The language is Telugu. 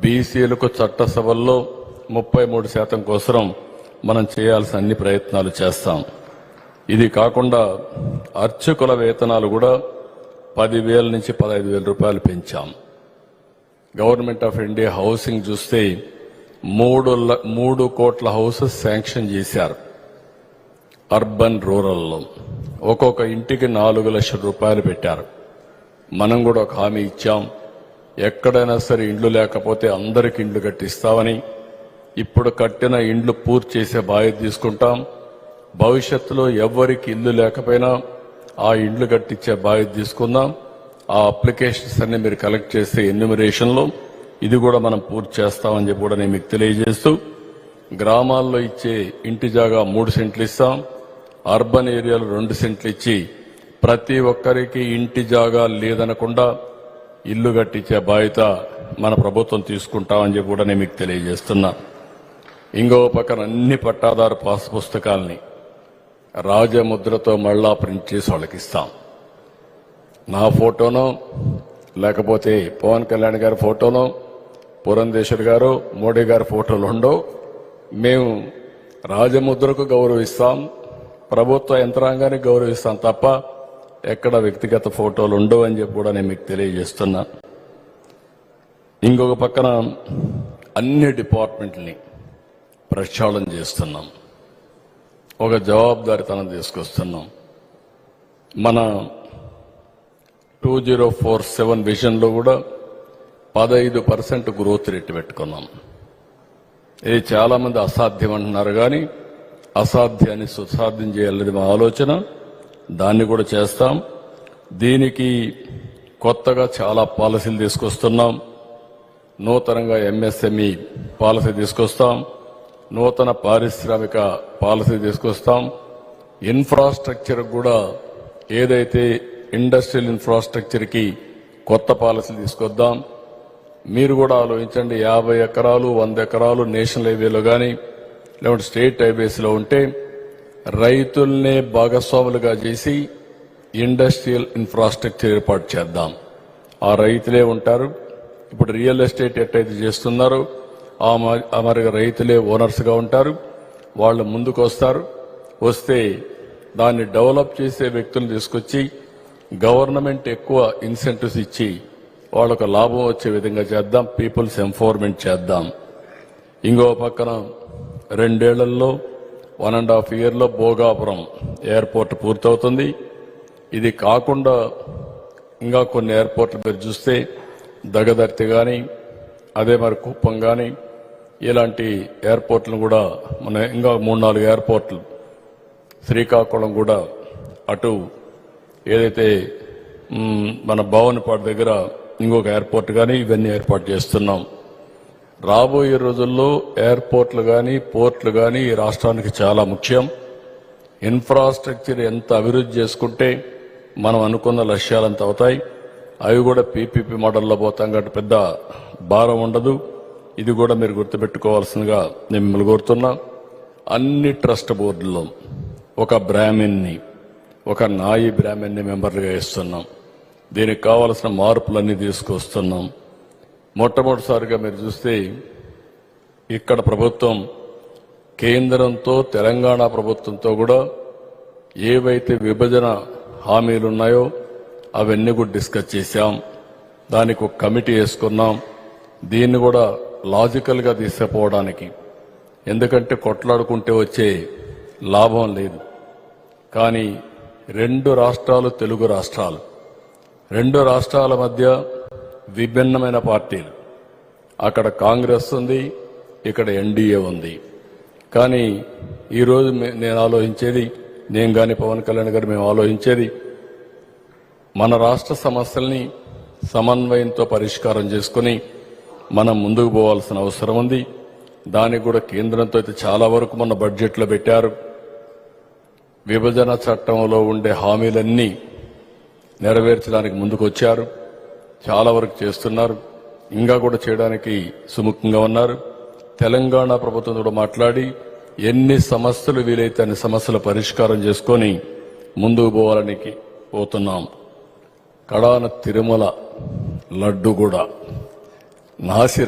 బీసీలకు చట్టసభల్లో ముప్పై మూడు శాతం కోసరం మనం చేయాల్సిన అన్ని ప్రయత్నాలు చేస్తాం. ఇది కాకుండా అర్చకుల వేతనాలు కూడా పదివేల నుంచి పదహైదు వేల రూపాయలు పెంచాం. గవర్నమెంట్ ఆఫ్ ఇండియా హౌసింగ్ చూస్తే మూడు మూడు కోట్ల హౌసెస్ శాంక్షన్ చేశారు. అర్బన్ రూరల్లో ఒక్కొక్క ఇంటికి నాలుగు లక్షల రూపాయలు పెట్టారు. మనం కూడా ఒక హామీ ఇచ్చాం. ఎక్కడైనా సరే ఇండ్లు లేకపోతే అందరికి ఇండ్లు కట్టిస్తామని ఇప్పుడు కట్టిన ఇండ్లు పూర్తి చేసే బాధ్యత తీసుకుంటాం. భవిష్యత్తులో ఎవ్వరికి ఇల్లు లేకపోయినా ఆ ఇండ్లు కట్టించే బాధ్యత తీసుకుందాం. ఆ అప్లికేషన్స్ అన్ని మీరు కలెక్ట్ చేసే ఎన్యూమరేషన్లో ఇది కూడా మనం పూర్తి చేస్తామని చెప్పి కూడా నేను మీకు తెలియజేస్తూ గ్రామాల్లో ఇచ్చే ఇంటి జాగా మూడు సెంట్లు ఇస్తాం. అర్బన్ ఏరియాలో రెండు సెంట్లు ఇచ్చి ప్రతి ఒక్కరికి ఇంటి జాగా లేదనకుండా ఇల్లు కట్టించే బాధ్యత మన ప్రభుత్వం తీసుకుంటామని చెప్పి కూడా నేను మీకు తెలియజేస్తున్నా. ఇంకో పక్కన అన్ని పట్టాదారు పాస్ పుస్తకాల్ని రాజముద్రతో మళ్ళా ప్రింట్ చేసి వాళ్ళకి ఇస్తాం. నా ఫోటోనో లేకపోతే పవన్ కళ్యాణ్ గారి ఫోటోనో పురంధేశ్వర్ గారు మోడీ గారి ఫోటోలు ఉండవు. మేము రాజముద్రకు గౌరవిస్తాం ప్రభుత్వ యంత్రాంగానికి గౌరవిస్తాం తప్ప ఎక్కడ వ్యక్తిగత ఫోటోలు ఉండవు అని చెప్పి కూడా నేను మీకు తెలియజేస్తున్నా. ఇంకొక పక్కన అన్ని డిపార్ట్మెంట్ని ప్రక్షాళన చేస్తున్నాం. ఒక జవాబుదారితనం తీసుకొస్తున్నాం. మన టూ జీరో ఫోర్ సెవెన్ విజన్లో కూడా పదహైదు పర్సెంట్ గ్రోత్ రేట్ పెట్టుకున్నాం. ఇది చాలామంది అసాధ్యం అంటున్నారు కానీ అసాధ్యాన్ని సుసాధ్యం చేయాలనేది మా ఆలోచన. దాన్ని కూడా చేస్తాం. దీనికి కొత్తగా చాలా పాలసీలు తీసుకొస్తున్నాం. నూతనంగా ఎంఎస్ఎంఈ పాలసీ తీసుకొస్తాం. నూతన పారిశ్రామిక పాలసీ తీసుకొస్తాం. ఇన్ఫ్రాస్ట్రక్చర్ కూడా ఏదైతే ఇండస్ట్రియల్ ఇన్ఫ్రాస్ట్రక్చర్కి కొత్త పాలసీ తీసుకొద్దాం. మీరు కూడా ఆలోచించండి యాభై ఎకరాలు వంద ఎకరాలు నేషనల్ హైవేలో కానీ లేకుంటే స్టేట్ హైవేస్లో ఉంటే రైతుల్నే భాగస్వాములుగా చేసి ఇండస్ట్రియల్ ఇన్ఫ్రాస్ట్రక్చర్ ఏర్పాటు చేద్దాం. ఆ రైతులే ఉంటారు. ఇప్పుడు రియల్ ఎస్టేట్ ఎట్టయితే చేస్తున్నారో ఆ ఆ మరి రైతులే ఓనర్స్గా ఉంటారు. వాళ్ళు ముందుకు వస్తారు వస్తే దాన్ని డెవలప్ చేసే వ్యక్తులను తీసుకొచ్చి గవర్నమెంట్ ఎక్కువ ఇన్సెంటివ్స్ ఇచ్చి వాళ్ళకు లాభం వచ్చే విధంగా చేద్దాం. పీపుల్స్ ఎంఫోర్మెంట్ చేద్దాం. ఇంకో పక్కన రెండేళ్ళలో వన్ అండ్ హాఫ్ ఇయర్లో భోగాపురం ఎయిర్పోర్ట్ పూర్తవుతుంది. ఇది కాకుండా ఇంకా కొన్ని ఎయిర్పోర్ట్లు మీరు చూస్తే దగదర్తి కానీ అదే మరి కుప్పం కానీ ఇలాంటి ఎయిర్పోర్ట్లను కూడా మన ఇంకా మూడు నాలుగు ఎయిర్పోర్ట్లు శ్రీకాకుళం కూడా అటు ఏదైతే మన భవనపాడు దగ్గర ఇంకొక ఎయిర్పోర్ట్ కానీ ఇవన్నీ ఏర్పాటు చేస్తున్నాం. రాబోయే రోజుల్లో ఎయిర్పోర్ట్లు కానీ పోర్ట్లు కానీ ఈ రాష్ట్రానికి చాలా ముఖ్యం. ఇన్ఫ్రాస్ట్రక్చర్ ఎంత అభివృద్ధి చేసుకుంటే మనం అనుకున్న లక్ష్యాలంత అవుతాయి. అవి కూడా పీపీపీ మోడల్లో పోతాం కాబట్టి పెద్ద భారం ఉండదు. ఇది కూడా మీరు గుర్తుపెట్టుకోవాల్సిందిగా నేను మిమ్మల్ని కోరుతున్నా. అన్ని ట్రస్ట్ బోర్డుల్లో ఒక బ్రాహ్మిన్ని ఒక నాయి బ్రాహ్మణ్ని మెంబర్లుగా ఇస్తున్నాం దీనికి కావలసిన మార్పులన్నీ తీసుకొస్తున్నాం. మొట్టమొదటిసారిగా మీరు చూస్తే ఇక్కడ ప్రభుత్వం కేంద్రంతో తెలంగాణ ప్రభుత్వంతో కూడా ఏవైతే విభజన హామీలు ఉన్నాయో అవన్నీ కూడా డిస్కస్ చేశాం. దానికి ఒక కమిటీ వేసుకున్నాం. దీన్ని కూడా లాజికల్గా తీసుకుపోవడానికి. ఎందుకంటే కొట్లాడుకుంటే వచ్చే లాభం లేదు. కానీ రెండు రాష్ట్రాలు తెలుగు రాష్ట్రాలు. రెండు రాష్ట్రాల మధ్య విభిన్నమైన పార్టీలు. అక్కడ కాంగ్రెస్ ఉంది ఇక్కడ ఎన్డీఏ ఉంది. కానీ ఈరోజు మే- నేను ఆలోచించేది నేను కానీ పవన్ కళ్యాణ్ గారు మేము ఆలోచించేది మన రాష్ట్ర సమస్యల్ని సమన్వయంతో పరిష్కారం చేసుకుని మనం ముందుకు పోవాల్సిన అవసరం ఉంది. దానికి కూడా కేంద్రంతో అయితే చాలా వరకు మన బడ్జెట్లో పెట్టారు. విభజన చట్టంలో ఉండే హామీలన్నీ నెరవేర్చడానికి ముందుకు వచ్చారు చాలా వరకు చేస్తున్నారు. ఇంకా కూడా చేయడానికి సుముఖంగా ఉన్నారు. తెలంగాణ ప్రభుత్వం కూడా మాట్లాడి ఎన్ని సమస్యలు వీలైతే అన్ని సమస్యల పరిష్కారం చేసుకొని ముందుకు పోవాలని పోతున్నాం. కడాన తిరుమల లడ్డు కూడా నాసి